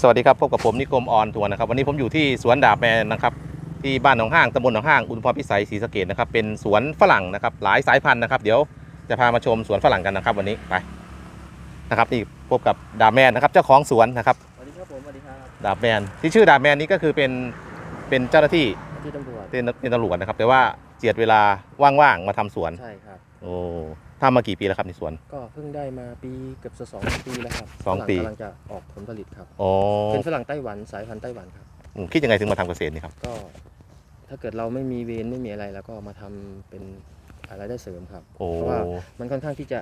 สวัสดีครับพบกับผมนิคมออนทัวร์นะครับวันนี้ผมอยู่ที่สวนดาบแมนนะครับที่บ้านหนองห้างตำบลหนองห้างอุดมพรพิสัยศรีสะเกดนะครับเป็นสวนฝรั่งนะครับหลายสายพันธุ์นะครับ เดี๋ยวจะพามาชมสวนฝรั่งกันนะครับ วันนี้ไปนะครับนี่พบกับดาบแมนนะครับเจ้าของสวนนะครับสวัสดีครับผมสวัสดีครับดาบแมนที่ชื่อดาบแมนนี้ก็คือเป็นเป็นเจ้าหน้าที่ที่ตำรวจเป็นเป็นตำรวจนะครับ แต่ว่าเจียดเวลาว่างๆมาทำสวนใช่ครับโอ้ ทำมากี่ปีแล้วครับในสวน ก็เพิ่งได้มาปีเกือบจะสองปีแล้วครับสองปี ฝรั่กำลังจะออกผลผลิตครับโอ้เป็นฝรั่งไต้หวันสายพันธุ์ไต้หวันครับ อืมคิดยังไงถึงมาทำเกษตรนี่ครับ ก็ถ้าเกิดเราไม่มีเวรไม่มีอะไรแล้วก็มาทำเป็นอะไรายได้เสริมครับ โอ้เพราะว่ามันค่อนข้างที่จะ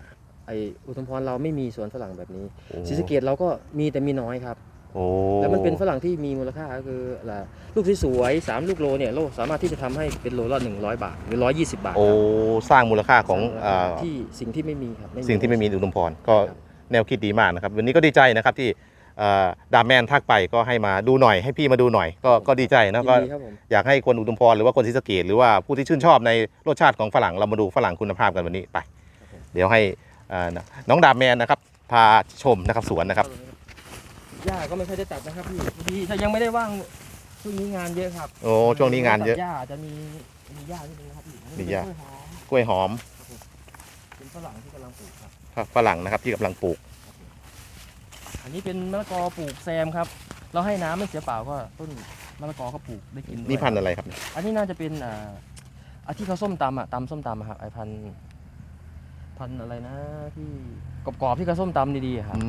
ไออุทุมพรเราไม่มีสวนฝรั่งแบบนี้โอ้ศรีสะเกดเราก็มีแต่มีน้อยครับ โอ้แล้วมันเป็นฝรั่งที่มีมูลค่าก็คืออะไรลูกสวยๆสามลูกโลเนี่ยโลสามารถที่จะทำให้เป็นโลละหนึ่งร้อยบาทหรือร้อยยี่สิบบาทโอ้สร้างมูลค่าของสร้างมูลอ่าค่าที่สิ่งที่ไม่มีครับสิ่งที่ไม่มีอุดมพรก็ครับแนวคิดดีมากนะครับ วันนี้ก็ดีใจนะครับที่เอ่อดามแมนทักไปก็ให้มาดูหน่อยให้พี่มาดูหน่อย ก็ก็ดีใจนะก็ยินดีครับผมอยากให้คนอุดมพรหรือว่าคนศรีสะเกดหรือว่าผู้ที่ชื่นชอบในรสชาติของฝรั่งเรามาดูฝรั่งคุณภาพกันวันนี้ไปครับผมเดี๋ยวให้เอ่อน้องดามแมนนะครับพาชมนะครับสวนนะครับ หญ้าก็ไม่ค่อยได้ตัดนะครับพี่พอดีถ้ายังไม่ได้ว่างช่วงนี้งานเยอะครับโอ้ช่วงนี้งานเยอะ ตัดหญ้าจะมีมีหญ้านิดนึงนะครับพี่อันนี้มีหญ้า เป็นกล้วยหอมกล้วยหอมเป็นฝรั่งที่กำลังปลูกครับ ครับฝรั่งนะครับที่กำลังปลูก อันนี้เป็นมะละกอปลูกแซมครับ เราให้น้ำไม่เสียเปล่าก็ต้นมะละกอก็ปลูกได้กินด้วยนี่พันธุ์อะไรครับ อันนี้น่าจะเป็นอ่าอาที่เขาส้มตำอะตำส้มตำอะครับไอพันธุ์ พันธุ์อะไรนะที่กรอบๆที่เขาส้มตำดีๆอะครับอื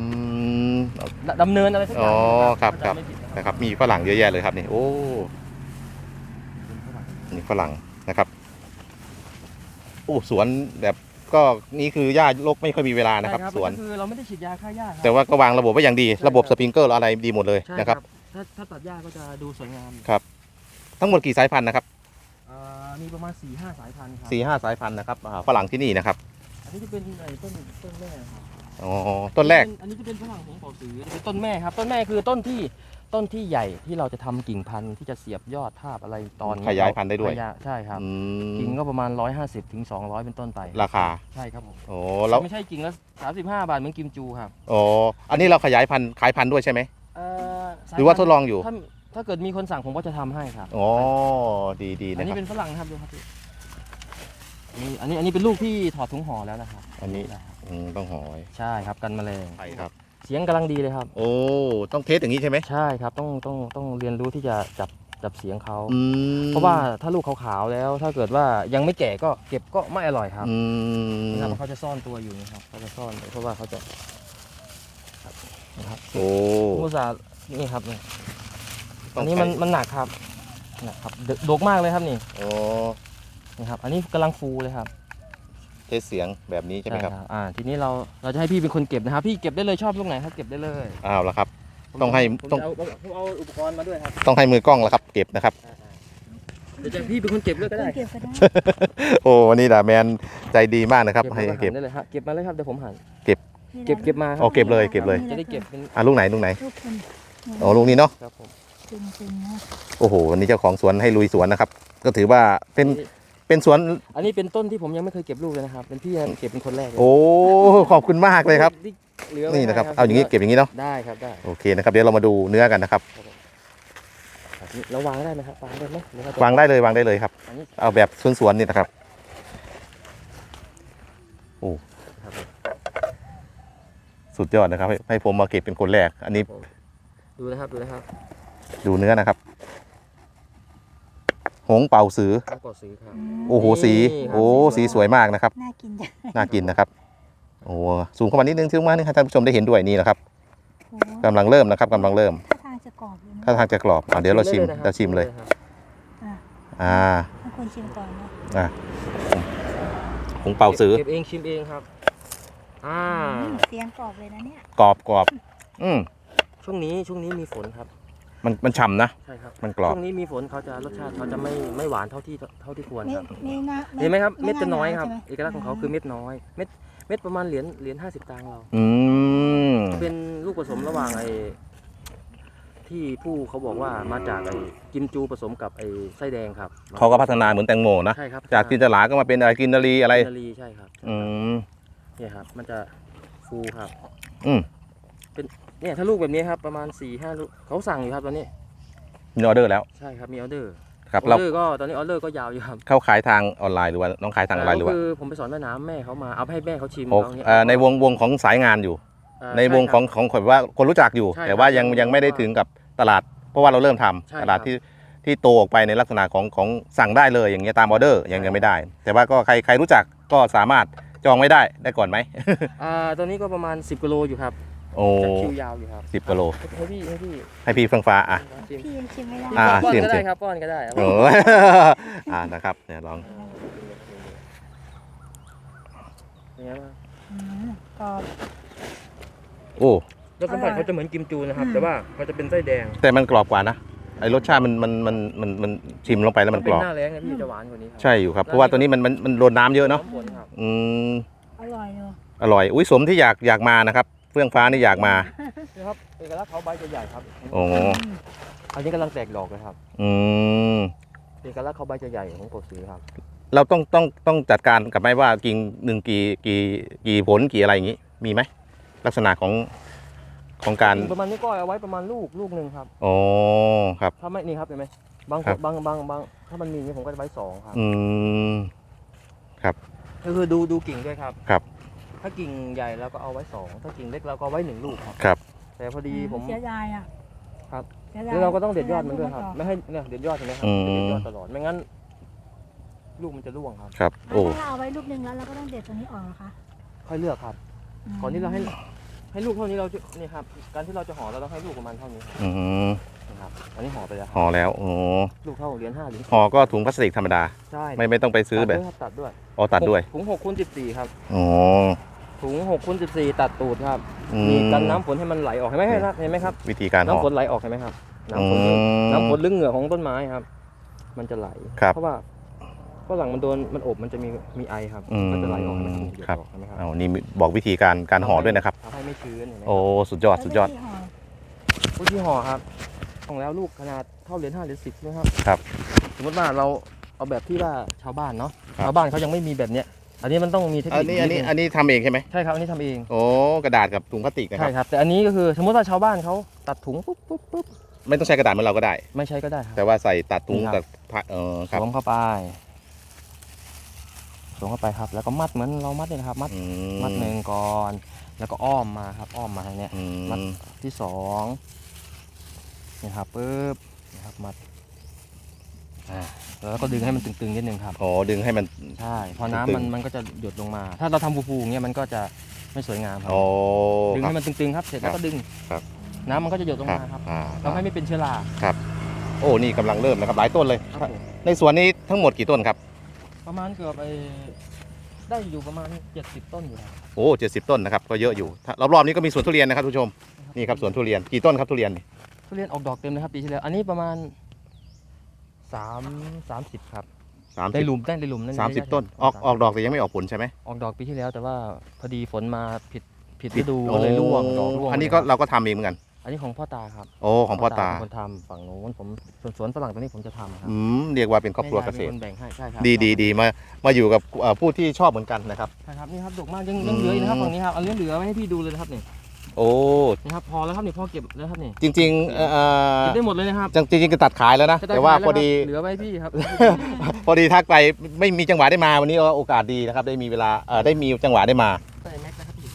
ม ดดำเนินอะไรสักอย่างอ๋อเนี่ยครับ ถ้าครับจำไม่ผิดนะนะครับ มีฝรั่งเยอะแยะเลยครับนี่ โอ้เป็นฝรั่งนี่ฝรั่งนะครับ โอ้ สวนแบบก็นี่คือหญ้าลกไม่ค่อยมีเวลานะครับ ใช่สวน ก็คือเราไม่ได้ฉีดยาฆ่าหญ้าครับ แต่ว่าก็วางระบบไว้อย่างดี ใช่ระบบคสรับปริงเกอร์อะไรดีหมดเลยใช่นะครับ ถ้าถ้าตัดหญ้าก็จะดูสวยงามทั้งหมดกี่สายพันธุ์นะครับอ่ามีประมาณ4ี่ห้าสายพันธุ์ครับสี่ห้าสายพันธุ์นะครับอ่าฝรั่งที่นี่นะครับอั นนี้จะเป็นไอ้ต้นต้นแม่ครับอ๋อต้นแรก อันนี้จะเป็นฝรั่งของเป่าสือจะเป็นต้นแม่ครับ ต้นแม่คือต้นที่ต้นที่ใหญ่ที่เราจะทำกิ่งพันธุ์ที่จะเสียบยอดทาบอะไรตอนขยายพันธุ์ได้ด้วย ขาใช่ครับ อืมกิ่งก็ประมาณ 150ถึง200 เป็นต้นไปราคาใช่ครับผมโอ้แล้วไม่ใช่กิ่งละ35 บาทเหมือนกิมจูครับอ๋ออันนี้เราขยายพันธุ์ขายพันธุ์ด้วยใช่ไหม เอ่อสยหรือว่าทดพันธุ์ลองอยู่ ถ้าถ้าเกิดมีคนสั่งผมก็จะทำให้ครับอ๋อดีดีอันนะคนี้รับเป็นฝรั่งนะครับดูครับพี่ นี่อันนี้อันนี้เป็นลูกที่ถอดถุงห่อแล้วนะครับอันนี้นะครับอืมต้องหอยใช่ครับกันแมลง ใช่ครับ เสียงกำลังดีเลยครับ โอ้ ต้องเทสอย่างนี้ใช่ไหมใช่ครับต้องต้องต้องเรียนรู้ที่จะจับจับเสียงเขา อืมเพราะว่าถ้าลูกขาวๆแล้ว ถ้าเกิดว่ายังไม่แก่ก็เก็บก็ไม่อร่อยครับอืมนะครับเขาจะซ่อนตัวอยู่นะครับเขาจะซ่อนเพราะว่าเขาจะครับนะครับโอ้ มูซาห์นี่ครับนี่ต้อัองนนี้มันใช้มันหนักครับหนักครับเดดกมากเลยครับนี่ โอ้ นี่ครับ อันนี้กำลังฟูเลยครับเทสเสียงแบบนี้ใช่ไหมครับอ่าทีนี้เราเราจะให้พี่เป็นคนเก็บนะครับ พี่เก็บได้เลยชอบลูกไหนครับเก็บได้เลยอ้าวแล้วครับผมต้องให้ผมต้องจะเอาผมเอาอุปกรณ์มาด้วยครับ ต้องให้มือกล้องแล้วครับ เก็บนะครับอ่าๆเดี๋ยวจะพี่เป็นคนเก็บด้วยก็ได้เก็บก็ได้โอ้วันนี้ดาแมนใจดีมากนะครับให้แล้วเก็บหั่นได้เลยครับเก็บมาเลยครับเดี๋ยวผมหั่นเก็บเก็บเก็บมาคโอรับเก็บเลยเก็บเลยจะได้เก็บเป็นอะลูกไหนลูกไหนลูกคุณอ๋อลูกนี้เนาะครับผมจริงจริงๆนะโอ้โหวันนี้เจ้าของสวนให้ลุยสวนนะครับ ก็ถือว่าเป็น เป็นสวน อันนี้เป็นต้นที่ผมยังไม่เคยเก็บลูกเลยนะครับ เป็นพี่เก็บเป็นคนแรกเลยโอ้ขอบคุณมากเลยครับ ที่เหลือไว้นี่นะครับให้เอาอย่างนี้เก็บอย่างนี้เนาะได้ครับได้โอเคนะครับเดี๋ยวเรามาดูเนื้อกันนะครับครับนี่เราวางได้ไหมครับวางได้ไหมหรือจะวางได้เลยวางได้เลยครับ อันนี้เอาแบบสวนๆนี่นะครับโอ้ครับสุดยอดนะครับให้ให้ผมมาเก็บเป็นคนแรก อันนี้ดูนะครับดูนะครับดูเนื้อนะครับ หงเป่าสือข้าวกอดซื้อครับ โอ้โหสี นี่ครับโอ้สีสีสสววยยมากนะครับ น่ากินจังน่ากินนะครับ โอ้สูงเข้ามานิดนึงสูงมากนึงให้ท่านผู้ชมได้เห็นด้วยนี่นะครับโอ้กำลังเริ่มนะครับกำลังเริ่มถ้าทางจะกรอบเลยนะถ้าทางจะกรอบอะเดี๋ยวเราชิมได้ลยนะคบเราชิมเลย ครับอ่าให้คนชิมก่อนนะอะหงเป่าสือเก็บเองชิมเองครับ อ่า อืมเสียงกรอบเลยนะเนี่ยกรอบกรอบอืมช่วงนี้ช่วงนี้มีฝนครับ มันมันฉ่ำนะ ใช่ครับมันกรอบ ช่วงนี้มีฝนเขาจะรสชาติเขาจะไม่ไม่หวานเท่าที่เท่าที่ควรไม่ครับ ไม่น่าเห็นไหมครับเม็ดจะน้อยครับใช่ไหมเอกลักษณ์ของเขาคือเม็ดน้อย เม็ดเม็ดประมาณเหรียญเหรียญห้าสิบตังค์เรา อืมเป็นลูกผสมระหว่างไอ้ที่ผู้เขาบอกว่ามาจากไอ้กิมจูผสมกับไอ้ไส้แดงครับเขาก็พัฒนาเหมือนแตงโมนะ ใช่ครับจากจินตลาก็มาเป็นอะไรกินนารีอะไรกินนารีใช่ครับอืมเนี่ยครับ มันจะฟูครับ อืม เเนี่ยถ้าลูกแบบนี้ครับประมาณ4ี่ห้าลูกเขาสั่งอยู่ครับตอนนี้มีออเดอร์แล้วใช่ครับมีออเดอร์ครับอเราอเดอร์ก็ตอนนี้ออเดอร์ก็ยาวอยู่ครับเข้าขายทางออนไลน์หรือว่าน้องขายทางออนไลน์หรือว่าก็คือผมไปสอนว่ายน้ำแม่เขามาเอาไปให้แม่เขาชิมโอ้เอาเนี้ยเอ่อในวงวงของสายงานอยู่ เอ่อในวงช่ของของคนว่าคนรู้จักอยู่ ใช่แต่ว่าครับยังในวงยังไม่ได้ว่าถึงกับตลาด เพราะว่าเราเริ่มทำใช่ตลาดครับที่ที่โตออกไปในลักษณะของของสั่งได้เลยอย่างเงี้ยตามออเดอร์ยังใช่ ยังไม่ได้ แต่ว่าก็ใครใครรู้จักก็สามารถจองไม่ได้ได้ก่อนไหม อ่าตอนนี้ก็ประมาณ 10กิโลอยู่ครับ โอ้จากคิวยาวอยู่ครับสิบกิโล ให้พี่ให้พี่ให้พี่เฟื่องฟ้าอะ ชิมพี่ยังชิมไม่ได้อ่าป้อนชิมก็ได้ชิม ครับป้อนก็ได้ครับโอ้อ่านะครับเนี่ยลองเป็นไงบ้างอืมกรอบ โอ้รสสัมผัสเขาจะเหมือนกิมจูนะครับ แต่ว่าเขาจะเป็นไส้แดงแต่มันกรอบกว่านะไอรสชาติมันมันมันมันมันชิมลงไปแล้วมันกเป็รนอบหน้าแรงนะพี่จะหวานกว่านี้ครับใช่อยู่ครับเพราะว่าตัวนี้มันมันมันโดนน้ำเยอะเนาะหมผลครับ อืมอร่อยอยู่อร่อยอุ้ยสมที่อยากอยากมานะครับ เฟื่องฟ้านี่อยากมานี่ครับเอกลักษณ์เขาใบจะใหญ่ครับโอ้อันนี้กำลังแตกดอกเลยครับ อืมเอกลักษณ์เขาใบจะใหญ่ของกบสีครับ เราต้องต้องต้องจัดการกับไหมว่ากิ่งหนึ่งกี่กี่กี่ผลกี่อะไรอย่างนี้ มีไหมลักษณะของของการประมาณนี้ก็เอาไว้ประมาณลูกลูกหนึ่งครับอ๋อครับถ้าไม่นี่ครับเห็นไหมบางครับบางบางบางถ้ามันมีอย่างนี้ผมก็จะไว้สองครับ อืมก็คือดูดูกิ่งด้วยครับครับ ถ้ากิ่งใหญ่เราก็เอาไว้สองถ้ากิ่งเล็กเราก็เอาไว้หนึ่งลูกครับ ครับ แต่พอดีผม เสียดายอะครับ สียดยแล้วเราก็ต้องเด็ดยอดมันด้วยครับเสีไม่ให้เนี่ยเด็ดยอดเห็นไหมครับอืมจะเด็ดยอดตลอดไม่งั้น ลูกมันจะร่วงครับ ครับดายโอ้ ถ้าเอาไว้ลูกหนึงแล้วเราก็ต้องเด็ดตัวนี้ออกเหรอคะค่อยเลือกครับมก่อนที่เราให้ ให้ลูกเท่านี้เราจะนี่ครับ การที่เราจะห่อเราต้องให้ลูกประมาณเท่านี้ครับอืมนะครับ อันนี้ห่อไปแล้วห่อแล้วโอ้ลูกเท่าเหรียญห้าเหรียญห่อก็ถุงพลาสติกธรรมดา ใช่ไม่ไม่ต้องไปซื้อแบบตัดด้วยอ๋อตัดด้วย ถุงหกคูณสิบสี่ครับ อ๋อ ถุงหกคูณสิบสี่ตัดตูดครับ อืมีกันน้ำฝนให้มันไหลออกเห็นไหมเห็นไหมเห็นไหมครับ วิธีการห่อ น้ำฝนไหลออกเห็นไหมครับอืน้ำฝนมน้ำฝนหรือเหงื่อของต้นไม้ครับ มันจะไหล ครับเพราะว่าฝรั่งมันโดนมันอบมันจะมีมีไอครับ อืมก็จะไหลออกเห็นไหมหยดครับ ออกเห็นไหมครับเอานี่บอกวิธีการการห่อด้วยนะครับ ทำให้ไม่ชื้นเห็นไหมครับ โอ้สุดยอดสุดยอดแล้ววิธีห่อลูกที่ห่อครับ ของแล้วลูกขนาดเท่าเหรียญห้าเหรียญสิบใช่ไหมครับ ครับสมมติว่าเราเอาแบบที่ว่าชาวบ้านเนาะ ครับ ชาวบ้านเขายังไม่มีแบบเนี้ย อันนี้มันต้องมีเทคอันนิคนี้อันนี้ดงอันนี้ทำเองใช่ไหมใช่ครับอันนี้ทำเองโอ้กระดาษกับถุงพลาสติกนะคใช่รับครับ แต่อันนี้ก็คือสมมติว่าชาวบ้านเขาตัดถุงปุ๊บปุ๊บปุ๊บไม่ต้องใช้กระดาษเหมือนเราก็ได้ ไม่ใช้ก็ได้ครับ แต่ว่าใส่ตัดถุงนี่ครับตัดผ้าเออครับสวมเข้าไปสวมเข้าไปครับ แล้วก็มัดเหมือนเรามัดเนี่ยนะครับ มัดอืมัดหนึ่งก่อน แล้วก็อ้อมมาครับ อ้อมมาทางเนี้ย อืมัด มที่สองนี่ครับปุ๊บนี่ครับมัดอ่า แล้วก็ดึงให้มันตึงๆนิดนึงครับ อ๋อดึงให้มัน ใช่ พอน้ำตึงๆมันมันก็จะหยดลงมา ถ้าเราทำฟูๆอย่างเงี้ยมันก็จะไม่สวยงามครับโอ้ดึงครับให้มันตึงๆครับ เสร็จแล้วก็ดึง ครับ น้ำมันก็จะหยดลงครับมาครับอ่าทำให้ไม่เป็นเชื้อราโอ้นี่กำลังเริ่มนะครับหลายต้นเลย ครับผมในสวนนี้ทั้งหมดกี่ต้นครับ ประมาณเกือบไปได้อยู่ประมาณ 70 ต้นอยู่ครับโอ้เจ็ดสิบต้นนะครับ ก็เยอะอยู่ถ้ารอบๆนี้ก็มีสวนทุเรียนนะครับทุกผู้ชม นี่ครับสวนทุเรียน กี่ต้นครับทุเรียนนี่ทุเรียนออกดอกเต็มเลยครับปีที่แล้ว อันนี้ประมาณ สามสามสิบครับ สามได้สิบหลุมได้ในหลุมนั่นสามสิบได้ต้น ออกออกดอกแต่ยังไม่ออกผลใช่ไหมออกดอกปีที่แล้ว แต่ว่าพอดีฝนมาผิดผิดผิฤดดูโอ้เลยร่วงดอกร่วงอันนี้ก็ลยครับเราก็ทำเองเหมือนกัน อันนี้ของพ่อตาครับโอ้ของพ่อตาเป็นคนทำฝั่งโน้นผมส่วนสวนฝรั่งตรงนี้ผมจะทำครับอืมเรียกว่าเป็นครอบครัวเกษแม่ยายตรป็นคนแบ่งให้ใช่ครับดีดีดีมามาอยู่กับเอ่อผู้ที่ชอบเหมือนกันนะครับ ใช่ครับนี่ครับดกมากยังยังเหลืออยู่นะครับฝั่งนี้ครับเอาเหลือเหลือไว้ให้พี่ดูเลยนะครับนี่ โอ้นี่ครับพอแล้วครับนี่พ่อเก็บแล้วครับนี่จริงๆเอ่อเก็บได้หมดเลยนะครับจริงๆก็ตัดขายแล้วนะจะได้แต่ว่าขยล้พอดีครับเหลือไว้ให้พี่ครับ พอดีทักไปไม่มีจังหวะได้มาวันนี้ก็โอกาสดีนะครับ ได้มีเวลาเอ่อได้มีจังหวะได้มาใส่แม็กซ์นะครับพี่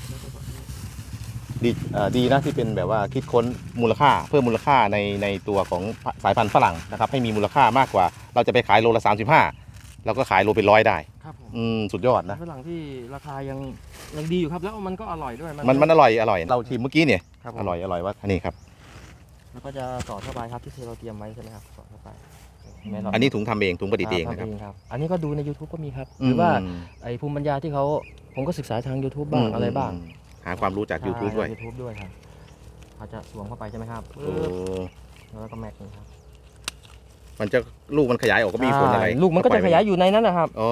ดีเอ่อดีนะที่เป็นแบบว่าคิดค้นมูลค่าเพิ่มมูลค่าในในตัวของสายพันธุ์ฝรั่งนะครับให้มีมูลค่ามากกว่า เราจะไปขายโลละ35เราก็ขายโลเป็นร้อยได้ ครับผมอืมสุดยอดนะฝรั่งที่ราคายังยังดีอยู่ครับ แล้วมันก็อร่อยด้วยมันมันอร่อยอร่อยเราชิมเมื่อกี้เนี่ยครับผมอร่อยอร่อยว่าอันนี้ครับ แล้วก็จะสอดเข้าไปครับที่เราเตรียมไว้ใช่ไหมครับสอดเข้าไปเห็นไหมเราอันนี้ถุงทำเองถุงประดิษฐ์เองทำนะครับเองครับ อันนี้ก็ดูใน YouTube ก็มีครับ หรือว่าอืมไอ้ภูมิปัญญาที่เขาผมก็ศึกษาทาง YouTube บ้างอะไรบ้างหาความรู้จาก YouTube ด้วย ยูทูบด้วยครับเขาจะสวมเข้าไปใช่ไหมครับโอ้แล้วก็แม็กนี่ครับ มันจะลูกมันขยายออกก็มีผลอะไรใช่ลูกมันก็จะขยายอยู่ในนั้นนะครับอ๋อ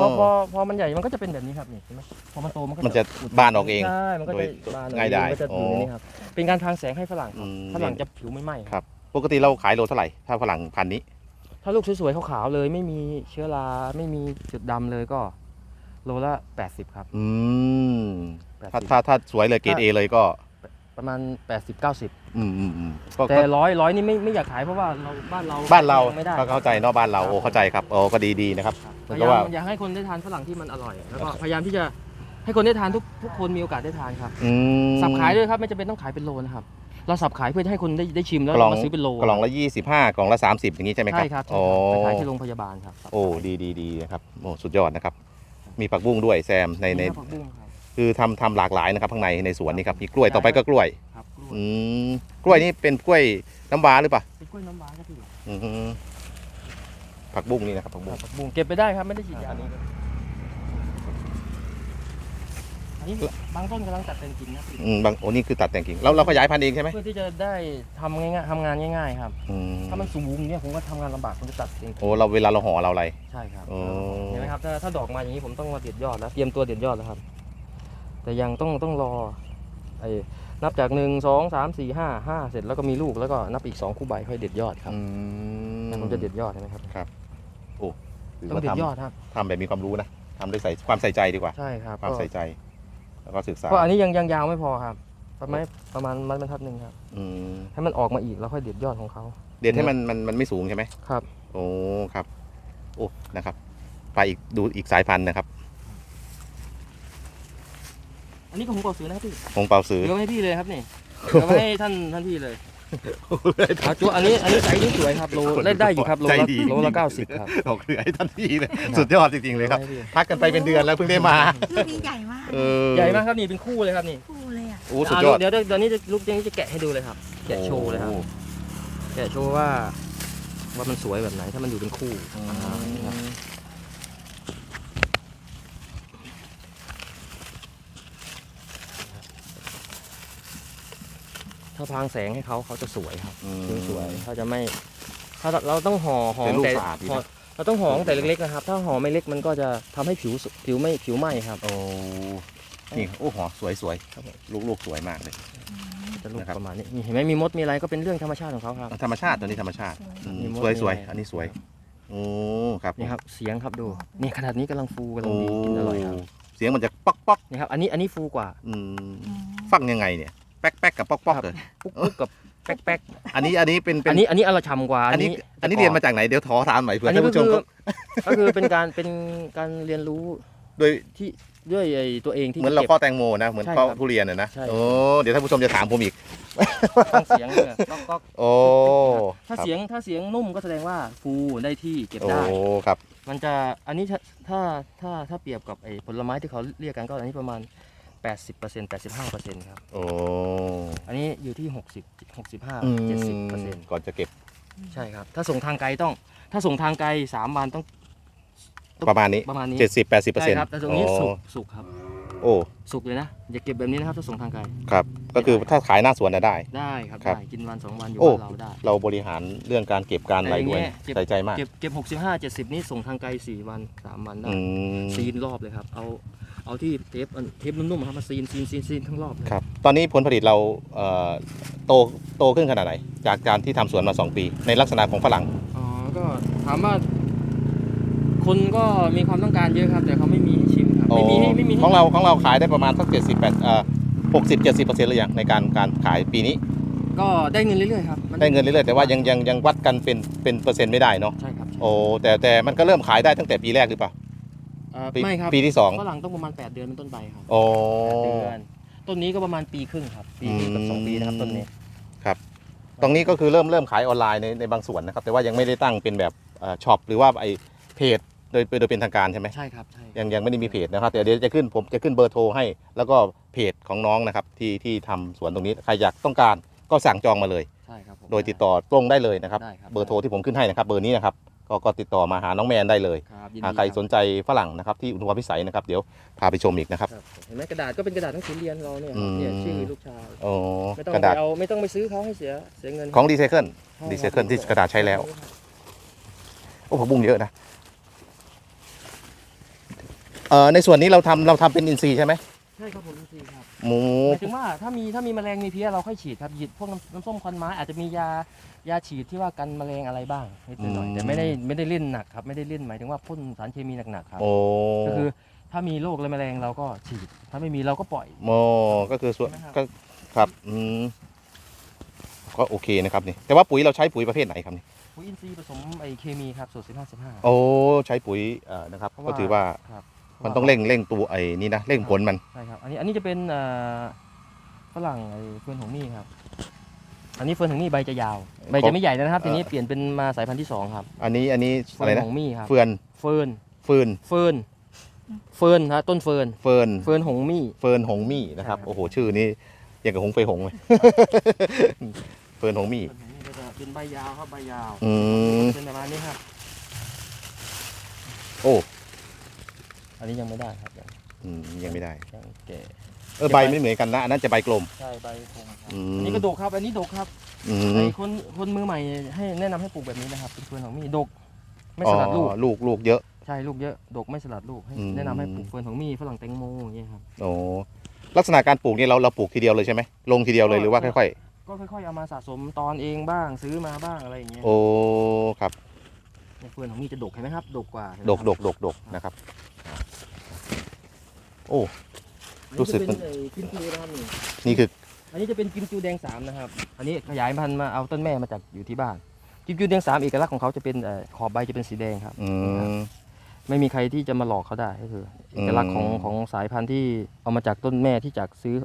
พอพอพอมันใหญ่มันก็จะเป็นแบบนี้ครับนี่เห็นไหมพอมันโตมันก็มันจะบานออกเองใช่มันก็โดจะยบานออกง่ายดายมันก็จะอยู่ในนี้ครับเป็นการทางแสงให้ฝรั่งคอืรับมฝรั่งจะผิวไม่ไหม้ครับ ปกติเราขายโลเท่าไหร่ถ้าฝรั่งพันธุ์นี้ ถ้าลูกสวยๆขาวๆเลย ไม่มีเชื้อราไม่มีจุดดำเลยก็ โลละ80ครับ อืม80ถ้าถ้าถ้าสวยเลยเกรดเอเลยก็ ประมาณ 80 90 อืมอืมอืมก็แต่ก็ร้อยร้อยนี่ไม่ไม่อยากขายเพราะว่าเราบ้านเราบ้านเราไม่ได้ ก็เข้าใจเนอกบ้านเราครับโอ้เข้าใจครับโอ้ก็ดีดีนะครับ ครับเหมืพอนกัยาบยาว่ามอยากให้คนได้ทานฝรั่งที่มันอร่อย แล้วก็พยายามที่จะให้คนได้ทานทุกทุกคนมีโอกาสได้ทานครับ อืมสับขายด้วยครับไม่จำเป็นต้องขายเป็นโลนะครับ เราสับขายเพื่อให้คนได้ได้ชิมแล้วกล่องมาซื้อเป็นโลกล่องละยี่สิบห้ากล่องละสามสิบอย่างนี้ใช่ไหมครับใช่ครับใช่โอ้ครับไปขายที่โรงพยาบาลครับสับโอ้ดีดีดีนะครับโอ้สุดยอดนะครับ มีผักบุ้งด้วยแซมในในนี่ครับผักบุ้งครับ คือทำทำหลากหลายนะครับข้างในในสวนนี่ครับมีกล้วยต่อไปก็กล้วยครับกล้วยอืมกล้วยนี่เป็นกล้วยน้ำว้าหรือเปล่าเป็นกล้วยน้ำว้าครับพี่อืมผักบุ้งนี่นะครับผักบุ้งผักบุ้งเก็บไปได้ครับไม่ได้ฉีดยาอันนี้อันนี้บางต้นกำลังตัดแต่งกิ่งนะพี่อืมบางโอ้นี่คือตัดแต่งกิ่งเราเราขยายพันธุ์เองใช่ไหมเพื่อที่จะได้ทำง่ายๆทำงานง่ายๆครับ อืมถ้ามันสูงเนี่ยผมก็ทำงานลำบากผมจะตัดเองโอ้เราเวลาเราห่อเราอะไร ใช่ครับ โอ้ เห็นไหมครับถ้าถ้าดอกมาอย่างนี้ผมต้องมาเด็ดยอดแล้วเตรียมตัวเด็ดยอดแล้วครับ แต่ยังต้องต้องรอไอ้นับจากหนึ่งสองสามสี่ห้าห้าเสร็จแล้วก็มีลูกแล้วก็นับอีกสองคู่ใบค่อยเด็ดยอดครับอืมผมจะเด็ดยอดใช่ไหมครับถือต้องว่าเด็ดทยอดครับำทำแบบมีความรู้นะทำด้วยใส่ความใส่ใจดีกว่า ใช่ครับความก็ใส่ใจ แล้วก็ศึกษาเพราะอันนี้ยังยังยาวไม่พอครับ ประมาณประมาณมัดบรรทัดหนึ่งครับ อืมให้มันออกมาอีกแล้วค่อยเด็ดยอดของเขา เด็ดให้มันมันมันไม่สูงใช่ไหมครับ โอ้ครับ โอ้นะครับ ไปอีกดูอีกสายพันธุ์นะครับอั นนี้ก็ผมกดซื้อนะครับพี่คงเปาสือเหลือไว้ให้พี่เลยครับนี่เหลือไว้ให้ท่านท่านพี่เลยเอาจุอันนี้อันนี้ไซส์นี้สวยครับโลได้ได้อยู่ครับโลใจละดีโลละเก้าสิบครับดอกเหลือให้ท่านพี่เลยสุดยอดจริงๆเลยครับหอไว้ให้พี่ พักกันไปเป็นเดือนแล้วเพิ่งได้มา ลูกนี้ใหญ่มากเออใหญ่มากครับนี่เป็นคู่เลยครับนี่คู่เลยอะ โอ้สุดยอดเดี๋ยวเดี๋ยวเดี๋ยวนี้จะลูกนี้จะแกะให้ดูเลยครับแกะโชว์เลยครับ โอ้แกะโชว์ว่าว่ามันสวยแบบไหนถ้ามันอยู่เป็นคู่อือ่านี่ครับ ถ้าพรางแสงให้เขาเขาจะสวยครับอืมคือสวยเขาจะไม่ถ้าเราเราต้องห่อห่อเป็นลูกแต่สะอาดดีนะ ห่อเราต้องห่อตั้งแต่เล็กๆนะครับ ถ้าห่อไม่เล็กมันก็จะทำให้ผิวสุผิวไม่ผิวไหม้ครับ โอ้นี่โอ้หอสวยสวยครับผม ลูกลูกสวยมากเลย จะลูกนะครับ ประมาณนี้นี่เห็นไหมมีมดมีอะไรก็เป็นเรื่องธรรมชาติของเขาครับ ธรรมชาติตัวนี้ธรรมชาติอืมมีมดสวยมีสวยอะไร อันนี้สวยโอ้ครับนี่ครับเสียงครับดูนี่ขนาดนี้กำลังฟูกำลัโอ้งดีกินอร่อยครับเสียงมันจะป๊อกป๊อกนี่ครับอันนี้อันนี้ฟูกว่า อืมฟังยังไงเนี่ยแป๊กแป๊กกับป๊อกป๊อกครับเลยปุ๊กปุ๊กกับแป๊กแป๊กอันนี้อันนี้เป็นเป็อันนนี้อันนี้อร่อยฉ่ำกว่าอันนี้อันนี้เรียนมาจากไหนเดี๋ยวขอถามหน่อยเผื่ออันนี้ท่านก็ผู้ชคืมอก็ก็คือเป็นการเป็นการเรียนรู้โดยที่ด้วยไอ้ตัวเองที่เหมือนเราก็บข้อแตงโมนะเหมือนใช่ข้อครับทุเรียนนะนะใช่โอ้เดี๋ยวท่านผู้ชมจะถามผมอีกฟังเสียงเนี่ยก๊อกก๊อกโอ้ถ้าครับเสียงถ้าเสียงนุ่มก็แสดงว่าฟูได้ที่เก็บโอ้ได้ครับ มันจะอันนี้ถ้าถ้าถ้าถ้าเปรียบกับไอ้ผลไม้ที่เขาเรียกกันก็อันนี้ประมาณ 80% 85%ครับ โอ้อันนี้อยู่ที่ 60 65อืม70%ก่อนจะเก็บใช่ครับ ถ้าส่งทางไกลต้อง ถ้าส่งทางไกล 3 วันต้องประมาณนี้ประมาณนี้เจ็ดสิบแปดสิบเปอร์ใช่เซ็นต์ครับแต่ตรงนี้สุกสุกครับ โอ้สุกเลยนะอย่าเก็บแบบนี้นะครับถ้าส่งทางไกลครับ ก็คือถ้าขายหน้าสวนน่ะได้ ได้ครับครับได้กินวันสองวันอยู่โอ้บ้านเราได้ เราบริหารเรื่องการเก็บการอะไรด้วยแต่อย่างเงี้ยเก็บใส่ใจมากเก็บเก็บ65 70นี่ส่งทางไกล4วัน3วันได้อืมซีนรอบเลยครับ เอา เอาที่เทปอันเทปนุ่มๆครับมาซีนซีนซีนซีนทั้งรอบเลยครับ ตอนนี้ผลผลิตเราเอ่อโตโตขึ้นขนาดไหน จากการที่ทำสวนมา 2 ปี ในลักษณะของฝรั่งอ๋อก็ถามว่า คนก็มีความต้องการเยอะครับ แต่เขาไม่มีให้ชิมครับ ไม่มีให้ไม่มีให้ของเราของเราขายได้ประมาณสักเจ็ดสิบแปดเอ่อหกสิบเจ็ดสิบเปอร์เซ็นต์หรือยังในการการขายปีนี้ ก็ได้เงินเรื่อยๆครับมัได้เงินเรื่อยๆแต่ว่ายังยังยังวัดกันเป็นเป็นเปอร์เซ็นต์ไม่ได้เนาะใช่ครับใช่โอ้แต่แต่มันก็เริ่มขายได้ตั้งแต่ปีแรกหรือเปล่าเอ่อปีไม่ครับปีที่สอง ฝรั่งต้องประมาณ 8 เดือนเป็นต้นไปครับโอ้แปดเดือนต้นนี้ก็ประมาณปีครึ่งครับ ปีครึ่งกับสองปีนะครับต้นนี้ ตรงนี้ก็คือเริ่มเริ่มขายออนไลน์ในในบางส่วนนะครับ แต่ว่ายังไม่ได้ตั้งเป็นแบบช็อปหรือว่าไอเพจโดยโดยเป็นทางการใช่ไหมใช่ครับใช่ยังยังไม่ได้มีเพจนะครับแต่เดี๋ยวจะขึ้นผมจะขึ้นเบอร์โทรให้ แล้วก็เพจของน้องนะครับที่ที่ทำสวนตรงนี้ใครอยากต้องการก็สั่งจองมาเลย ใช่ครับผมโดยติดต่อตรงได้เลยนะครับ ได้ครับเบอร์โทรที่ผมขึ้นให้นะครับเบอร์นี้นะครับ ก็ก็ติดต่อมาหาน้องแมนได้เลยครับยินหากดีใครคสรับนใจฝรั่งนะครับที่อุทุมพรพิสัยนะครับเดี๋ยวพาไปชมอีกนะครับ ครับเห็นไหมกระดาษก็เป็นกระดาษหนังสือเรียนเราเนี่ยครับอืมเนี่ยชื่อลูกชายโอ้ไม่ต้องกระไปดาษเอาไม่ต้องไปซื้อเขาให้เสียเสียเงินของรีไซเคิล ใช่รีไซคเคิรัลบที่กระดาษใช้แล้ว โอ้ผักบุ้งเยอะนะเอ่อในส่วนนี้เราทำเราทำเป็นอินทรีย์ใช่ไหมใช่ครับผมจริงๆครับ หมูหมายถึงว่าถ้ามีถ้ามีแมลงมีเพี้ยเราค่อยฉีดครับฉีดพวกน้ำน้ำส้มควันไม้อาจจะมียายาฉีดที่ว่ากันแมลงอะไรบ้างนิดหน่อยแต่ไม่ได้ไม่ได้เล่นหนักครับไม่ได้เล่นหมายถึงว่าพ่นสารเคมีหนักๆครับโอ้ก็คือถ้ามีโรคและแมลงเราก็ฉีด ถ้าไม่มีเราก็ปล่อยโมก็คือส่วนใช่ไหมครับก็ครับอืมก็โอเคนะครับนี่แต่ว่าปุ๋ยเราใช้ปุ๋ยประเภทไหนครับนี่ปุ๋ยอินทรีย์ผสมไอเคมีครับสูตรสิบห้าสิบห้าโอ้ใช้ปุ๋ยเอ่อนะครับเพราะก็ว่าถือว่าครับ มันต้องเร่งเร่งตัวไอ้นี่นะเร่งผลมัน ใช่ครับ อันนี้อันนี้จะเป็นอ่าฝรั่งไอเฟิร์นของมี่ครับ อันนี้เฟิร์นของมี่ใบจะยาว ใบจะไม่ใหญ่นะครับ ทีนี้เปลี่ยนเป็นมาสายพันธุ์ที่สองครับ อันนี้อันนี้เฟิอะไรร์นนะของมี่ครับ เฟือนเฟิร์นฟืนเฟิร์น เฟิร์นฮะต้นเฟิร์น เฟิร์นเฟิร์นหงมี่ เฟิร์นหงมี่นะครับ ใช่ครับ โอ้โหชื่อนี้อย่างกับหงเฟยหงเลย เฟิร์นหงมี่เฟิร์นหงมี่ก็จะเป็นใบยาวครับใบยาว อืมเป็นประมาณนี้ครับ โอ้ อันนี้ยังไม่ได้ครับยังอืมยังไม่ได้ ยังแก่ เออใบไม่เหมือนกันนะอันนั้นจะใบกลม ใช่ใบคงครับอืม อันนี้ก็ดกครับ อันนี้ดกครับอืไอ้มคนคนมือใหม่ให้แนะนำให้ปลูกแบบนี้นะครับเป็นเฟิร์นของมี่ดก ไม่อ๋อสลัดลูกลูกลูกเยอะ ใช่ลูกเยอะ ดกไม่สลัดลูกให้อืม แนะนำให้ปลูกเฟิร์นของมี่ฝรั่งแตงโมอย่างเงี้ยครับ โอ้ลักษณะการปลูกนี่เราเราปลูกทีเดียวเลยใช่ไหมลงทีเดียวเลยหรือว่าค่อยก็ค่อยๆเอามาสะสมตอนเองบ้างซื้อมาบ้างอะไรอย่างเงี้ยๆโอ้ครับ เนี่ยเฟิร์นของมี่จะดกเห็นไหมครับ ดกกว่าเห็นไหมดกครับดกดกดกนะครับ โอ้อันรู้นี้สึกจะเป็นไอ้กิมจูนะครับนี่นี่คืออันนี้จะเป็นกิมจูแดงสามนะครับ อันนี้ขยายพันธุ์มาเอาต้นแม่มาจากอยู่ที่บ้าน กิมจูแดงสามเอกลักษณ์ของเขาจะเป็นเอ่อขอบใบจะเป็นสีแดงครับ อืม ไม่มีใครที่จะมาหลอกเขาได้ก็คือเอกลักษณ์ของอืม ของสายพันธุ์ที่เอามาจากต้นแม่ที่จากซื้อ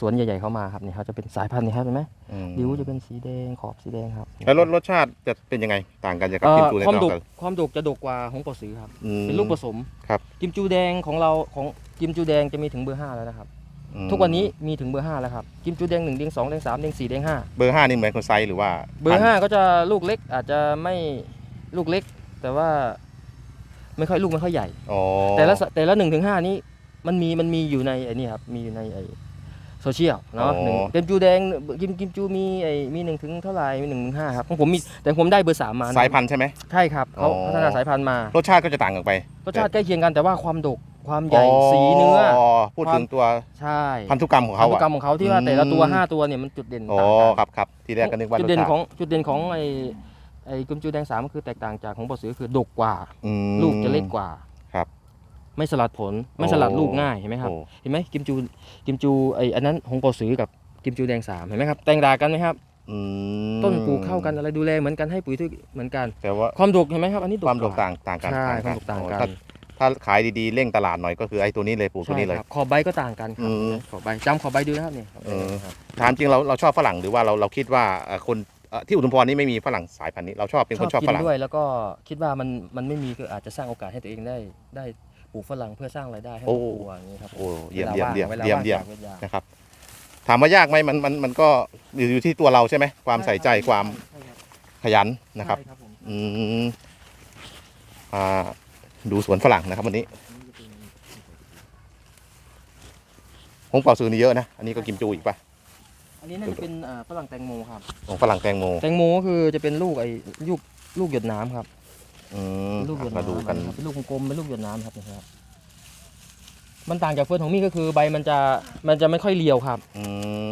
สวนใหญ่ๆเข้ามาครับนี่เขาจะเป็นสายพันธุ์นี่ครับเห็นไหมอืมริ้วจะเป็นสีแดงขอบสีแดงครับแล้วรสรสชาติจะเป็นยังไงต่างกันจากกับเอ่กิมอจูในความตดลากดความดกจะดกกว่าของปอสือครับ อืม เป็นลูกผสมครับ กิมจูแดงของเราของกิมจูแดงจะมีถึงเบอร์ห้าแล้วนะครับ อืมทุกวันนี้มีถึงเบอร์ห้าแล้วครับ กิมจูแดงหนึ่งแดงสองแดงสามแดงสี่แดงห้าเบอร์ห้านี่เหมือนคนไซส์หรือว่าเบอร์ห้าก็จะลูกเล็กอาจจะไม่ลูกเล็ก แต่ว่าไม่ค่อยลูกไม่ค่อยใหญ่ อ๋อแต่ละสแต่ละหนึ่งถึงห้านี้มันมีมันมีอยู่ในไอ้นี่ครับมีอยู่ในไอ้ โซเชียลเนาะหนึ่งกิมจูแดงกิมกิมจูมีไอ้มีหนึ่งถึงเท่าไหร่มีหนึ่งถึงห้าครับของผมมีแต่ผมได้เบอร์สามมาะสายพันธุ์ใช่ไหม ใช่ครับเขาอ๋อ พัฒนาสายพันธุ์มารสชาติก็จะต่างกันไปรสชาติใกล้เคียงกันแต่ว่าความดกความใหญ่สีเนื้อ พูดถึงตัวใช่พันธุกรรมของพัเขานธุอะกรรมของเขาที่ว่าแต่ละตัว อืมห้าตัวเนี่ยมันจุดเด่นอ๋อต่างกัน ครับครับทีแรกก็นึกว่าจุรดสเด่นชาติของจุดเด่นของไอ้ไอ้กิมจูแดงสามก็คือแตกต่างจากของปอสือคือดกกว่า อืม ลูกจะเล็กกว่าครับ ไม่สลัดผลไม่สลัดโอ้ลูกง่ายเห็นไหมครับโอ้เห็นไหมกิมจูกิมจูไอ้อันนั้นของปอสือกับกิมจูแดงสามเห็นไหมครับแตงดากันไหมครับอืมต้นปลูกเข้ากันอะไรดูแลเหมือนกันให้ปุ๋ยทุกเหมือนกัน แต่ว่าความดกเห็นไหมครับอันนี้ดกความดกว่ต่างต่างกันใช่ต่างความดกต่างกันถ้าถ้าขายดีๆเร่งตลาดหน่อยก็คือไอ้ตัวนี้เลยปลูกตัวใช่นี้เลยครับขอบใบก็ต่างกันครัอืบมขอบใบจำขอบใบดูนะครับนี่เออถามจริงเราเราชอบฝรั่งหรือว่าเราเราคิดว่าเอ่อคนเอ่อที่อุดมพรนี่ไม่มีฝรั่งสายพันธุ์นี้เราชอบเป็นคนชอบกิฝรั่งด้วย แล้วก็คิดว่ามันมันไม่มีก็อาจจะสร้างโอกาสให้ตัวเองได้ได้ ปลูกฝรั่งเพื่อสร้างรายได้ให้ครอบครัวอย่างนี้ครับโอ้เยี่ยมวลาเยี่ยมว่างเยี่ยมวลาเยี่ยมว่างเยี่ยมจากเวียดนามนะครับ ถามว่ายากไหมมันมันมันก็อยู่อยู่ที่ตัวเราใช่ไหมความใส่ใจความใช่ครับขยันนะครับใช่ครับผมอืมอ่าดูสวนฝรั่งนะครับวันนี้หงเป่าซื้อนี่เยอะนะ อันนี้ก็กิมจูอีกปะอันนี้น่าจะเป็นอ่าฝรั่งแตงโมครับของฝรั่งแตงโม แตงโมก็คือจะเป็นลูกไอ้ลูกลูกหยดน้ำครับ อืมเป็นลูกหยดมาน้ำดูกัน ครับเป็นลูกกลมๆเป็นลูกหยดน้ำครับนะครับ มันต่างจากเฟิร์นของมี่ก็คือใบมันจะมันจะไม่ค่อยเรียวครับอื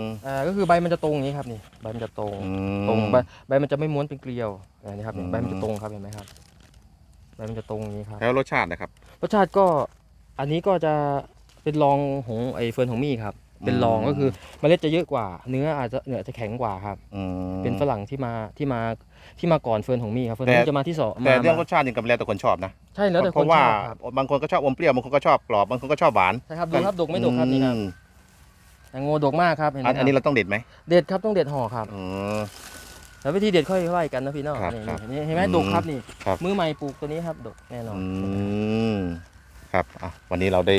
มอ่าก็คือใบมันจะตรงอย่างนี้ครับนี่ใบมันจะตรง อืม ตรงใบใบมันจะไม่ม้วนเป็นเกลียวอ่านี่ครับนี่อืม ใบมันจะตรงครับเห็นไหมครับใบมันจะตรงอย่างนี้ครับแล้วรสชาตินะครับ รสชาติก็อันนี้ก็จะเป็นรองของไอ้เฟิร์นของมี่ครับ เป็นรองก็คือเมล็ดจะเยอะกว่า เนื้ออาจจะเนื้อจะแข็งกว่าครับ อืมเป็นฝรั่งที่มาที่มา ที่มาก่อนเฟิร์นของมี่ครับเฟิร์นของมี่จะมาที่สองแต่มาเรื่องรมาสชาติยังกับแล้วแต่คนชอบนะใช่แล้วแต่เพคนราะว่าชอบครับบางคนก็ชอบอมเปรี้ยวบางคนก็ชอบกรอบบางคนก็ชอบหวานใช่ครับดูครับดกไม่ดกครับนี่ครับอืมแตงโมดกมากครับเห็นไหมอันคอัรันบนี้เราต้องเด็ดไหมเด็ดครับต้องเด็ดห่อครับ อืม แล้ววิธีเด็ดค่อยไล่กันนะพี่น้องครับนี่ครับนี่เห็นไหมอืมดกครับนี่ครับ มือใหม่ปลูกตัวนี้ครับดกแน่นอน อืมครับอะวันนี้เราได้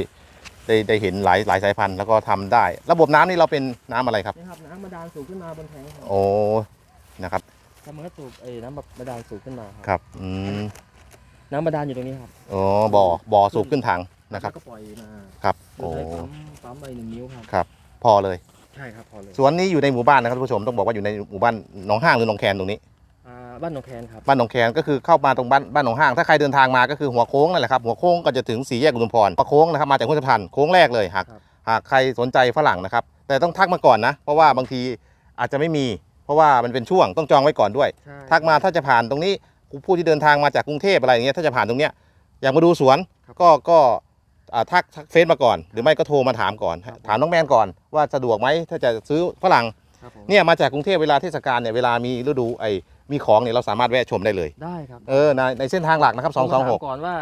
ได้ได้เห็นหลายหลายสายพันธุ์แล้วก็ทำได้ ระบบน้ำนี่เราเป็นน้ำอะไรครับ นี่ครับน้ำบาดาลสูบขึ้นมาบนแทงครับโอ้นะครับ ทำมันก็สูบไอ้น้ำบาดาลสูบขึ้นมาครับครับอืมน้ำบาดาลอยู่ตรงนี้ครับอ๋อบ่อบ่อสูบขึ้นถังนะครับ แล้วก็ปล่อยมาครับ โอ้โอ้ปั๊มปั๊มไปหนึ่งนิ้วครับ ครับ พอเลย ใช่ครับพอเลยสวนนี้อยู่ในหมู่บ้านนะครับท่านผู้ชมต้องบอกว่าอยู่ในหมู่บ้านหนองห้างหรือหนองแคนตรงนี้ อ่าบ้านหนองแคนครับ บ้านหนองแคนก็คือเข้ามาตรงบ้านบ้านหนองห้าง ถ้าใครเดินทางมาก็คือหัวโค้งนั่นแหละครับหัวโค้งก็จะถึงสี่แยกอุดมพรพอโค้งนะครับมาจากห้วยสะพานโค้งแรกเลยหากครับ หากใครสนใจฝรั่งนะครับ แต่ต้องทักมาก่อนนะ เพราะว่าบางทีอาจจะไม่มีเพ ราะว่ามันเป็นช่วงต้องจองไว้ก่อนด้วย ใช่ทักมาถ้าจะผ่านตรงนี้ผู้ที่เดินทางมาจากกรุงเทพอะไรอย่างเงี้ยถ้าจะผ่านตรงเนี้ยอยากมาดูสวนก็ก็อ่าทักทักเฟซมาก่อน หรือไม่ก็โทรมาถามก่อน ครับ ถามน้องแมนก่อนว่าสะดวกไหมถ้าจะซื้อฝรั่งครับผมเนี่ยมาจากกรุงเทพเวลาเทศกาลเนี่ยเวลามีฤดูไอ้มีของเนี่ยเราสามารถแวะชมได้เลย ได้ครับเออในในเส้นทางหลักนะครับโทรมาถาม226ก่อนว่า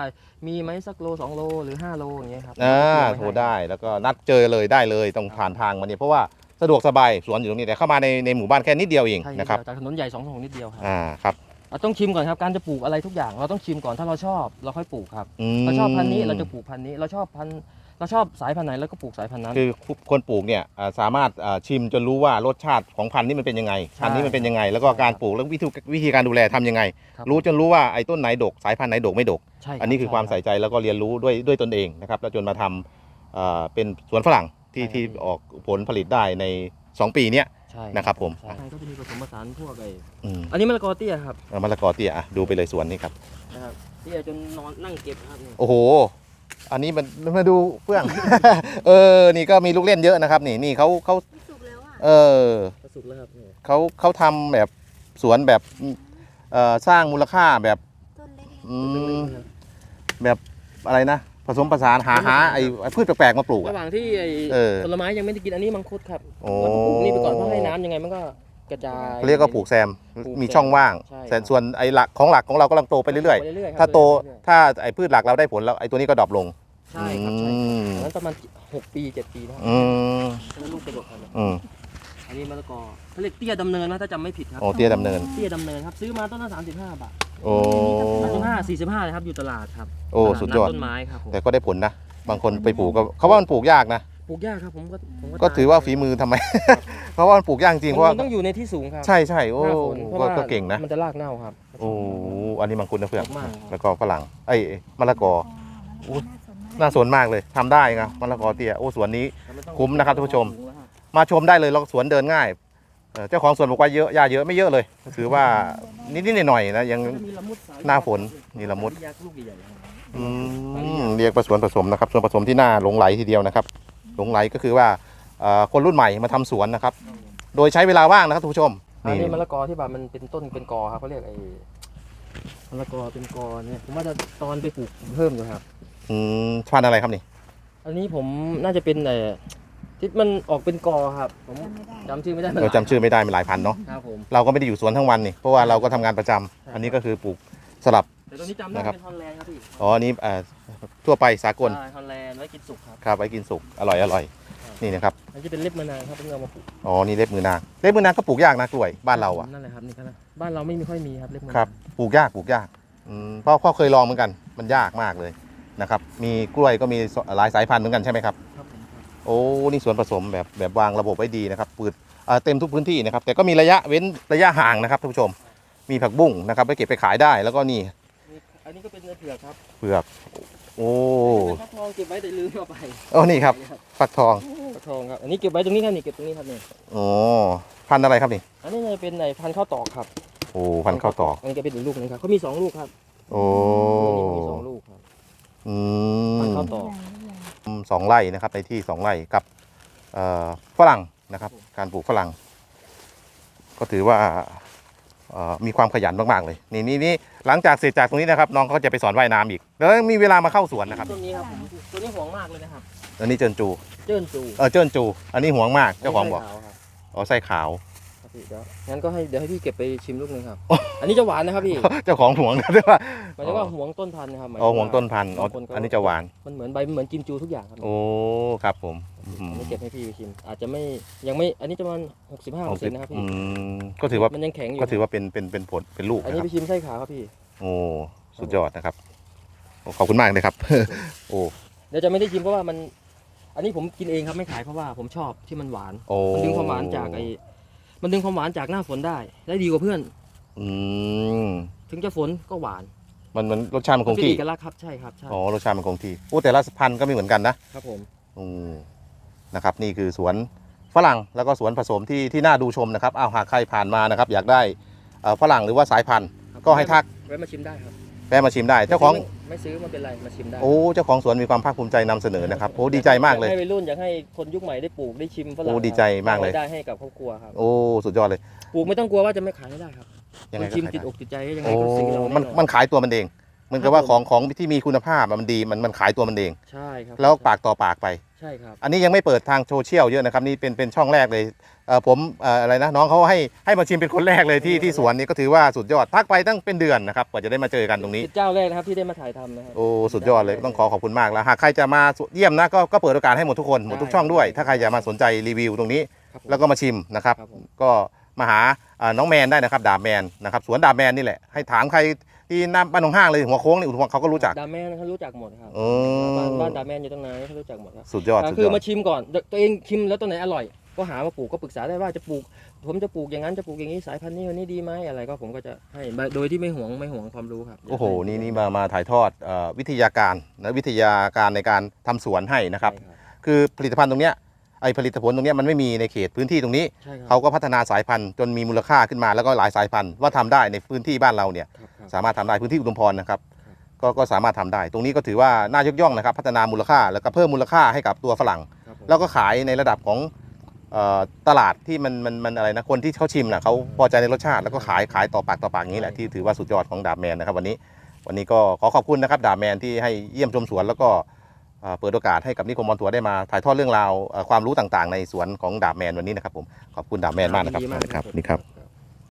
มีไหมสักโลสองโลหรือห้าโลอย่างเงี้ยครับอ่าผมจะโทรให้ได้แล้วก็นัดเจอเลยได้เลยต้องผ่านทางมาเนี่ยเพราะว่า สะดวกสบายสวนอยู่ตรงนี้แต่เข้ามาในในหมู่บ้านแค่นิดเดียวเองใช่นะครับจากถนนใหญ่สองถนนนิดเดียวครับอ่าครับอะต้องชิมก่อนครับการจะปลูกอะไรทุกอย่าง เราต้องชิมก่อนถ้าเราชอบเราค่อยปลูกครับมเราชอบพันธุ์นี้เราจะปลูกพันธุ์นี้ เราชอบพันธุ์เราชอบสายพันธุ์ไหนเราก็ปลูกสายพันธุ์นั้น คือคนปลูกเนี่ยอ่าสามารถอ่าชิมจนรู้ว่ารสชาติของพันธุ์นี้มันเป็นยังไงใช่พันธุ์นี้มันเป็นยังไง แล้วก็การปลูกแล้ววิธีวิธีการดูแลทำยังไง ครับ รู้จนรู้ว่าไอ้ต้นไหนดก สายพันธุ์ไหนดกไม่ดก ใช่รับอันนี้คือความช่ใส่ใจแล้วก็เรียนรู้ด้วยด้วยตนเองนะครับแล้วจนมาทำเอ่อเป็นสวนฝรั่ง ที่ใช่ครับ ที่ออกผลผลิตได้ใน 2 ปีเนี้ย ใช่นะครับผม ใช่ก็จะมีผสมผสานพวกไอ้อืมอันนี้มะละกอเตี้ยครับเอามะละกอเตี้ยอะดูไปเลยสวนนี้ครับ นะครับเตี้ยจนนอนนั่งเก็บครับนี่โอ้โห อันนี้มันมาดูเฟื่อง เออ นี่ก็มีลูกเล่นเยอะนะครับ นี่นี่เขาเขาสุกแล้วอะ เออก็สุกแล้วครับนี่เขาเขาทำแบบสวนแบบเอ่อสร้างมูลค่าแบบต้นเล็กอืเล็มกๆครับแบบอะไรนะ ผสมผสานหาหาไอ้ไอ้พืชแปลกๆมาปลูกระอะหว่างที่ไอ้เออผลไม้ยังไม่ได้กินอันนี้มังคุดครับโอ้ เราก็ปลูกนี่ไปก่อนเพราะให้น้ำยังไงมันก็กระจาย เรียกว่าปลูกแซมปลูกมีช่องว่างใช่แต่ส่วนไอ้หลักของหลักของเรากำลังโตไปเรื่อยไปเรื่อยๆคๆรับถ้าโตเรื่อยถ้าไอ้พืชหลักเราได้ผลแล้วไอ้ตัวนี้ก็ดรอปลงๆใช่ครับใช่อืมอันนั้นประมาณหกปีเจ็ดปีนะครับอืมแล้วลูกกระดกครับอืม อันนี้มะละกอเขาเรียกเตี้ยดำเนินนะถ้าจำไม่ผิดครับโอ้เตี้ยดำเนิน เตี้ยดำเนินครับซื้อมาต้นละสามสิบห้าบาทโอ้ สามสิบห้าสี่สิบห้าเลยครับอยู่ตลาดครับโอ้ ตลาสุดยอดนัต้นไม้ครับผมแต่ก็ได้ผลนะ บางคนไปปลูกก็เขาว่ามันปลูกยากนะ ปลูกยากครับผมก็ผมก็ถือว่าฝีมือทำไม เพราะว่ามันปลูกยากจริงเพราะว่ามันต้องอยู่ในที่สูงครับใช่ใช่โอ้หน้าฝนเพราะก็ว่าก็เก่งนะ มันจะรากเน่าครับ โอ้อันนี้มังคุดนะเพื่อนมากครับ แล้วก็ฝรั่งไอ้ยมะละกออ๋ออุ๊ยน่าสนมากน่าสนมากเลยทำได้ไงมะละกอเตี้ยโอ้สวนนี้แล้วมันต้องคุ้มนะครับท่านผู้ชมสูงแล้วครับ มาชมได้เลยเราสวนเดินง่ายเอ่อเจ้าของสวนบอกว่าเยอะหญ้าเยอะไม่เยอะเลยถือว่านิดๆหน่อยๆนะยังมันจะมีละมุดสยหน้าฝนมีละมุดยักษ์ลูกใหญ่ๆครับอืมเรียกว่าสวนผสมนะครับส่วนผสมที่น่าหลงไหลทีเดียวนะครับ หลงไหลก็คือว่าเอ่อคนรุ่นใหม่มาทำสวนนะครับ โดยใช้เวลาว่างนะครับท่านผู้ชมอันนี้มะละกอที่แบบมันเป็นต้นเป็นกอครับเขาเรียกไอ้มะละกอเป็นกอเนี่ยผมว่าจะตอนไปปลูกเพิ่มอยู่ครับ อืมพันธุ์อะไรครับนี่ อันนี้ผมน่าจะเป็นไอ้ ที่มันออกเป็นกอครับ ผมจำไม่ได้จำชื่อไม่ได้เราจำชื่อไม่ได้มีหลายพันธุ์เนาะครับผมเราก็ไม่ได้อยู่สวนทั้งวันนี่เพราะว่าเราก็ทำงานประจำใช่อันนี้ก็คือปลูกสลับ แต่ตัวนี้จำได้นะครับ เป็นฮอลแลนด์ครับพี่อ๋ออันนี้เอ่อทั่วไปสากลใช่ฮอลแลนด์ไว้กินสุกครับครับไว้กินสุกอร่อยอร่อยนี่นะครับอันนี้เป็นเล็บมะนาวครับเป็นเอามาปลูกอ๋อนี่เล็บมือนางเล็บมือนางก็ปลูกยากนะกล้วยบ้านเราอะนั่นแหละครับนี่ครับบ้านเราไม่มีค่อยมีครับเล็บมะนาวครับปลูกยากปลูกยากอืมเพราะพ่อเคยลองเหมือนกัน มันยากมากเลยนะครับมีกล้วยก็มีหลายสายพันธุ์เหมือนกันใช่ไหมครับครับผมครับ โอ้นี่สวนผสมแบบแบบวางระบบไว้ดีนะครับเปิดอ่าเต็มทุกพื้นที่นะครับ แต่ก็มีระยะเว้นระยะห่างนะครับท่านผู้ชม มีผักบุ้งนะครับไปเก็บไปขายได้แล้วก็นี่นี่อันนี้ก็เป็นเนื้อเผือกครับเผือก โอ้เป็นฟักทองเก็บไว้แต่ลืมเอาไปโอ้นี่ครับฟักทองฟักทองครับอันนี้เก็บไว้ตรงนี้ครับนี่เก็บตรงนี้ครับนี่โอ้พันธุ์อะไรครับนี่อันนี้จะเป็นไอ้พันธุ์ข้าวตอกครับโอ้พันธุ์ข้าวตอกอันนี้ก็เป็นอีกลูกหนึงครับเขามีสองลูกครับ โอ้อันนี้มีสองลูกครับอืพันมธุ์ข้าวตอก สองไร่นะครับในที่สองไร่กับเอ่อฝรั่งนะครับ การปลูกฝรั่ง ก็ถือว่าเอ่อมีความขยันมากๆเลย นี่นี่นี่หลังจากเสร็จจากตรงนี้นะครับ น้องเขาจะไปสอนว่ายน้ำอีก แล้วมีเวลามาเข้าสวนนะครับต้นนี้ครับตัวนี้ห่วงมากเลยนะครับอันนี้เจินจู เจิ้นจูเออเจินจู อันนี้หวงมากเจ้าของบอกนนี้ไส้ขวครับอ๋อไส้ขาวครับ พี่เดี๋ยวงั้นก็ให้เดี๋ยวให้พี่เก็บไปชิมลูกหนึงครับ อันนี้จะหวานนะครับพี่เจ้าของหวงนะด้วยว่าหมายถึงว่าห่วงต้นพันธุ์นะครับมายอ๋อถึหวงต้นพันธุ์อ๋อบางคนก็อันนี้จะหวาน มันเหมือนใบมันเหมือนกิมจูทุกอย่างครับโอ้ครับผมอืมอันนี้เก็บให้พี่ไปชิม อาจจะไม่ยังไม่อันนี้จะประมาณหกสิบห้าเปอร์เซ็นต์นะครับอืพี่มก็ถือว่ามันยังแข็งอยู่ก็ถือว่าเป็นเป็นเป็นผลเป็นลูกอันนะนี้ครับไปชิมไส้ขาวครับพี่ โอ้สุดยอดนะครับโอ้ขอบคุณมากเลยครับ โอ้เดี๋ยวจะไม่ได้ชิมเพราะว่ามัน อันนี้ผมกินเองครับไม่ขายเพราะว่าผมชอบที่มันหวาน โอ้มันดึงความหวานจากไอ้ มันดึงความหวานจากหน้าฝนได้ ได้ดีกว่าเพื่อน อืมถึงจะฝนก็หวานมันมันรสชาติมันคงเป็นที่เอกลักษณ์ครับใช่ครับใช่อ๋อรสชาติมันคงที่โอ้แต่ละพันธุ์ก็ไม่เหมือนกันนะครับผมอืมนะครับ นี่คือสวนฝรั่งแล้วก็สวนผสมที่ที่น่าดูชมนะครับอ้าวหากใครผ่านมานะครับ อยากได้เอ่อฝรั่งหรือว่าสายพันธุ์ ก็ให้ทัก แวะมาชิมได้ครับ แวะมาชิมได้เจ้าของไม่ซื้อไม่เป็นไรมาชิมได้โอ้เจ้าของสวนมีความภาคภูมิใจนำเสนอนะครับโอ้ดีใจมากเลยอยให้วัยรุ่นอยากให้คนยุคใหม่ได้ปลูกได้ชิมฝรั่งโอ้ดีใจมากเลย ได้ให้กับครอบครัวครับโอ้สุดยอดเลยปลูกไม่ต้องกลัวว่าจะไม่ขายไม่ได้ครับยังไงคนก็ชิมขายติดได้อกติดใจก็ยังไงโอ้ก็ซื้อเรามันแอมันขายตัวมันเองเหมันก็ว่าของของที่มีคุณภาพอะมันดีมันมันขายตัวมันเอง ใช่ครับแล้วปากต่อปากไป ใช่ครับ อันนี้ยังไม่เปิดทางโซเชียลเยอะนะครับนี่เป็นเป็นช่องแรกเลยเอ่อผมเอ่ออะไรนะน้องเขาให้ให้มาชิมเป็นคนแรกเลยที่ที่สวนนี้ก็ถือว่าสุดยอดทักไปตั้งเป็นเดือนนะครับกว่าจะได้มาเจอกันตรงนี้ เป็นเจ้าแรกนะครับที่ได้มาถ่ายทำนะครับ โอ้สุดยอดเลยต้องขอขอบคุณมากแล้วหากใครจะมาเยี่ยมนะก็ก็เปิดโอกาสให้หมดทุกคนหมดทุกช่องด้วย ถ้าใครจะมาสนใจรีวิวตรงนี้ ครับผมแล้วก็มาชิมนะครับ ครับผม ก็มาหาเอ่อน้องแมนได้นะครับดาบแมนนะครับสวนดาบแมนนี่แหละให้ถามใคร ที่หน้าบ้านของห้างเลยหัวโค้งนี่เขาก็รู้จัก ดาแมนเขารู้จักหมดครับอืม บ้านบ้านดาแมนอยู่ตรงไหนเขารู้จักหมดครับสุดยอดอ่าสุดคืยออดมาชิมก่อนตัวเองชิมแล้วตัวไหนอร่อย ก็หามาปลูกก็ปรึกษาได้ว่าจะปลูก ผมจะปลูกอย่างนั้นจะปลูกอย่างนี้สายพันธุ์นี้วันนี้ดีไหมอะไรก็ผมก็จะให้โดยที่ไม่หวงไม่หวงความรู้ครับ โอ้โหนี่นี่มามาถ่ายทอดเอ่อวิทยาการนะวิทยาการในการทำสวนให้นะครับใช่ครับคือผลิตภัณฑ์ตรงเนี้ย ไอผลิตผลตรงเนี้ยมันไม่มีในเขตพื้นที่ตรงนี้ ใช่ครับเขาก็พัฒนาสายพันธุ์จนมีมูลค่าขึ้นมาแล้วก็หลายสายพันธุ์ว่าทำได้ในพื้นที่บ้านเราเนี่ย ครับครับ สามารถทำได้พื้นที่อุดมพรนะครับครับ ก็ก็สามารถทำได้ ตรงนี้ก็ถือว่าน่ายกย่องนะครับ พัฒนามูลค่าแล้วก็เพิ่มมูลค่าให้กับตัวฝรั่ง ครับผมแล้วก็ขายในระดับของเอ่อตลาดที่มันมันมันอะไรนะคนที่เขาชิมนะเขาพอใจในรสชาติแล้วก็ขายขายต่อปากต่อปากอย่างนี้แหละที่ถือว่าสุดยอดของดาบแมนนะครับวันนี้ วันนี้ก็ขอขอบคุณนะครับดาบแมนที่ให้เยี่ยมชมสวนแล้วก็ เอ่อเปิดโอกาสให้กับนิคมมอนทัวร์ได้มาถ่ายทอดเรื่องราวเอ่อความรู้ต่างๆ ในสวนของดาบแมนวันนี้นะครับผมขอบคุณดาบแมนมากนะครับยิดีมากครับผมนี่ครับ